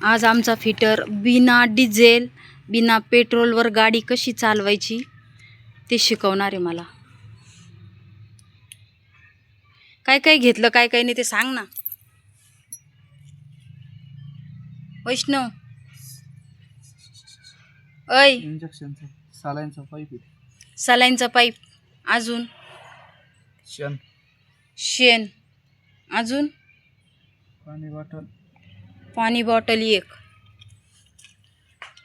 आज आमचा फिटर बिना डिझेल बिना पेट्रोलवर गाडी कशी चालवायची ते शिकवणार आहे मला. काय काय घेतलं काय काय नाही ते सांग ना. वैष्णव. इंजेक्शनचा सालाईनचा पाईप सलाईनचा पाईप. अजून? शन शेण. अजून? पाणी बॉटल. पाणी बॉटल एक.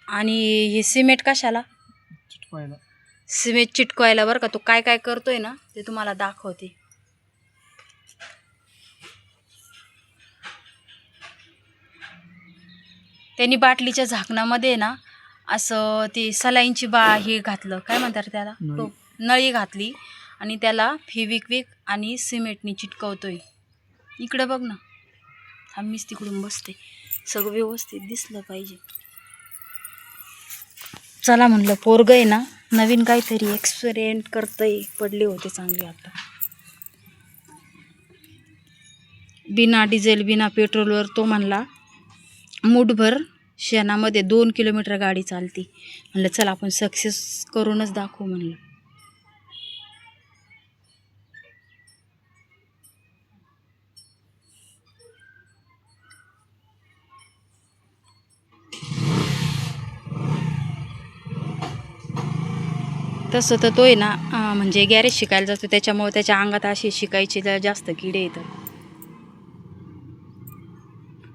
आणि हे सिमेंट कशाला? चिटकवायला. सिमेंट चिटकवायला बरं का. तो काय काय करतोय ना ते तुम्हाला दाखवते. त्यांनी बाटलीच्या झाकणामध्ये ना असं ते सलाईनची बा हे घातलं. काय म्हणतात त्याला? नळी घातली आणि त्याला फेविक्विक आणि सिमेंटनी चिटकवतोय. इकडे बघ ना. आम्हीच तिकडून बसते. सगळं व्यवस्थित दिसलं पाहिजे. चला म्हणलं पोरग आहे ना नवीन काहीतरी एक्सपेरिमेंट करतंय. पडले होते चांगले आता. बिना डिझेल बिना पेट्रोलवर तो म्हणला मूठभर शेणामध्ये दोन किलोमीटर गाडी चालती. म्हणलं चला आपण सक्सेस करूनच दाखवू. म्हणलं. तसं तर तो आहे ना म्हणजे गॅरेज शिकायला जातो. त्याच्यामुळे त्याच्या अंगात असे शिकायचे जास्त किडे येतात.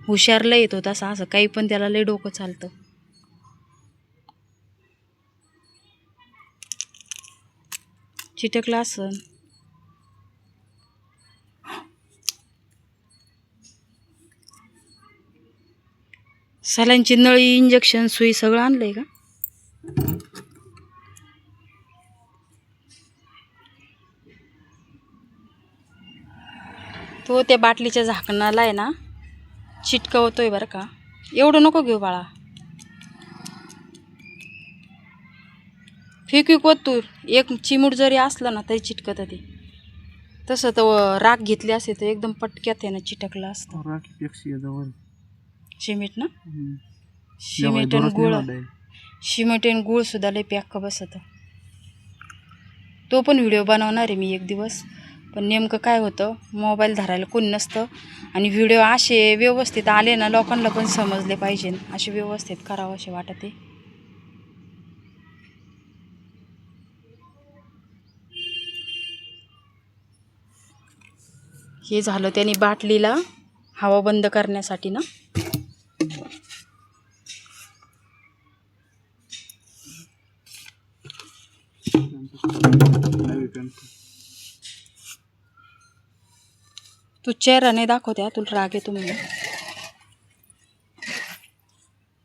हुशार लय येतो तसा असं काही पण त्याला लय डोकं चालतं. चिटकला असन. सलांची नळी इंजेक्शन सुई सगळं आणलंय का? तो त्या बाटलीच्या झाकणाला आहे ना चिटकवतोय बरं का. एवढं नको घेऊ बाळा. फेकू कोतूर एक चिमूट जरी असलं ना तरी चिटकत ते. तसं तर राग घेतली असते तर एकदम पटक्यात आहे ना चिटकलं असतं. सिमेंट ना? जेव्हा आणि गुळ. आहे. सिमेंट आणि गुळ सुद्धा लय पॅक बसत. तो पण व्हिडिओ बनवणार आहे मी एक दिवस. पण नेमकं काय होतं? मोबाईल धरायला कोणी नसतं. आणि व्हिडिओ असे व्यवस्थित आले ना लोकांना पण समजले पाहिजे. असे व्यवस्थित करावं असे वाटत. आहे हे झालं त्यांनी बाटलीला हवा बंद करण्यासाठी ना. तू चेहरा नाही दाखवते हा, तुला राग येतो म्हणून.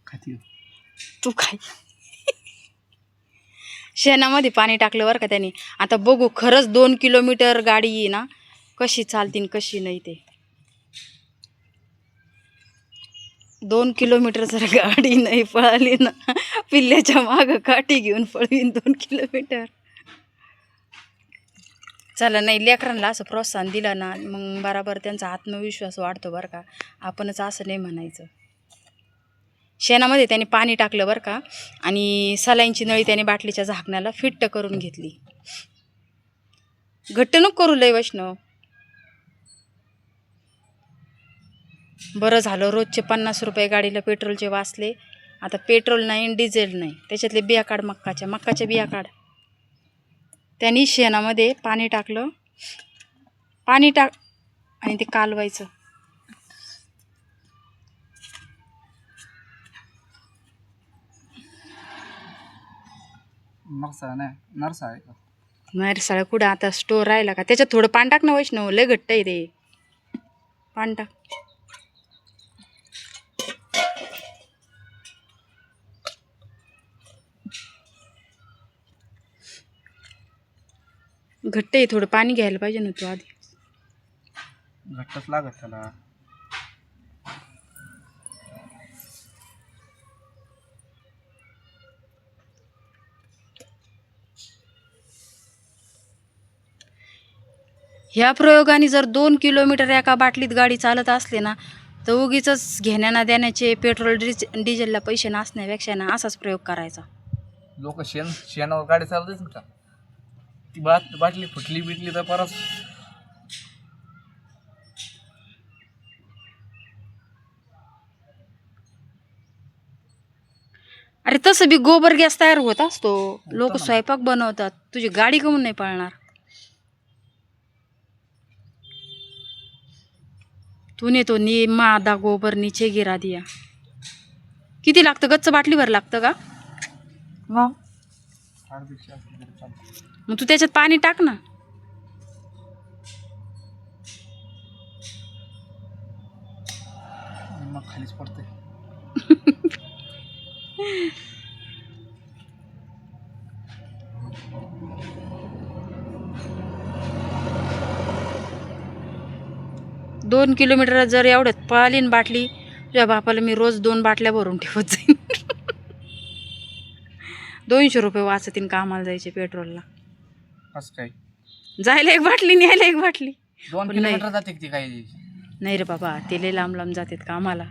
खाती तू काय शेणामध्ये पाणी टाकलं बरं का त्याने. आता बघू खरंच दोन किलोमीटर गाडी आहे ना कशी चालतीन कशी नाही ते. दोन किलोमीटर जर गाडी नाही पळाली ना पिल्ल्याच्या मागं काठी घेऊन पळवीन दोन किलोमीटर. चला नाही लेकरांना असं प्रोत्साहन दिलं ना मग बराबर त्यांचा आत्मविश्वास वाढतो बरं का. आपणच असं नाही म्हणायचं. शेणामध्ये त्याने पाणी टाकलं बरं का आणि सलाईंची नळी त्याने बाटलीच्या झाकण्याला फिट्ट करून घेतली. घट्ट नको करू लय वैष्णव. बरं झालं रोजचे पन्नास रुपये गाडीला पेट्रोलचे वाचले. आता पेट्रोल नाही डिझेल नाही. त्याच्यातले बिया काढ मक्काच्या मक्काच्या बिया काढ. त्यांनी शेणामध्ये पाणी टाकलं. पाणी टाक आणि ते कालवायचं. नरसा नाही नरसा आहे का? नाही सगळं कुठं? आता स्टोर राहिला का? त्याच्यात थोडं पाणी टाक ना वैष्णव लय घट्ट आहे ते. पाणी टाक. घट्ट आहे थोडं पाणी घ्यायला पाहिजे ना तू आधी. घट्टच लागत त्याला. ह्या प्रयोगाने जर दोन किलोमीटर एका बाटलीत गाडी चालत असले ना तर उगीच घेण्याना देण्याचे पेट्रोल डिझ डिझेलला पैसे नसण्यापेक्षा ना असाच प्रयोग करायचा. लोक शेण शेणावर गाडी चालतेच का ती बाट बाटली फुटली बिटली तर परत अरे तसं बी गोबर गॅस तयार होत असतो. लोक. स्वयंपाक बनवतात. तुझी गाडी कमून नाही पळणार. तू नेतो नी मादा गोबर नीचे गिरा दिया. किती लागतं? गच्च बाटलीभर लागतं का? मग? मग तू त्याच्यात पाणी टाक ना. मग खालीच पडते दोन किलोमीटर जर एवढ्यात पळाली ना बाटली तुझ्या बापाला मी रोज दोन बाटल्या भरून ठेवत जाईन. दोनशे रुपये वाचतीन कामाला जायचे पेट्रोलला काय जायला एक बाटली न्यायला एक बाटली. दोन पण नाही. किलोमीटर जाते नाही रे बाबा ते लय लांब लांब जातात कामाला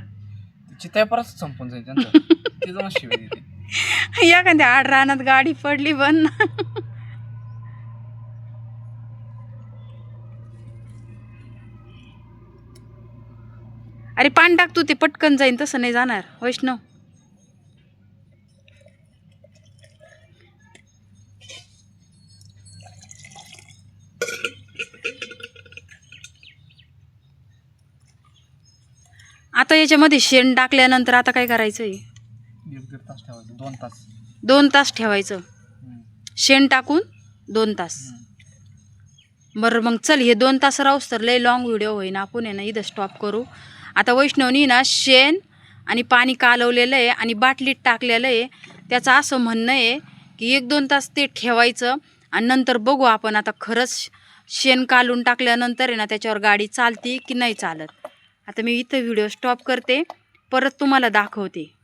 चित्या परत संपून जाईल त्यांचं. ती जाऊन शिवाय देते एखाद्या आड रानात गाडी पडली बंद ना अरे पाणी टाक तू ते पटकन जाईन तसं नाही जाणार वैष्णव. आता याच्यामध्ये शेण टाकल्यानंतर आता काय करायचंय? एक दीड तास ठेवायचं दोन तास. दोन तास ठेवायचं. हम्म. शेण टाकून दोन तास. हम्म. बरं मग चल हे दोन तास राहूस तर लय लॉंग व्हिडिओ होईन. आपण आहे ना इथं स्टॉप करू. आता वैष्णवनी ना शेण आणि पाणी कालवलेलं आहे आणि बाटलीत टाकलेलं आहे. त्याचं असं म्हणणं आहे की एक दोन तास ते ठेवायचं आणि नंतर बघू आपण. आता खरंच शेण कालून टाकल्यानंतर आहे ना त्याच्यावर गाडी चालती की नाही चालत? आता मी इथं व्हिडिओ स्टॉप करते. परत तुम्हाला दाखवते.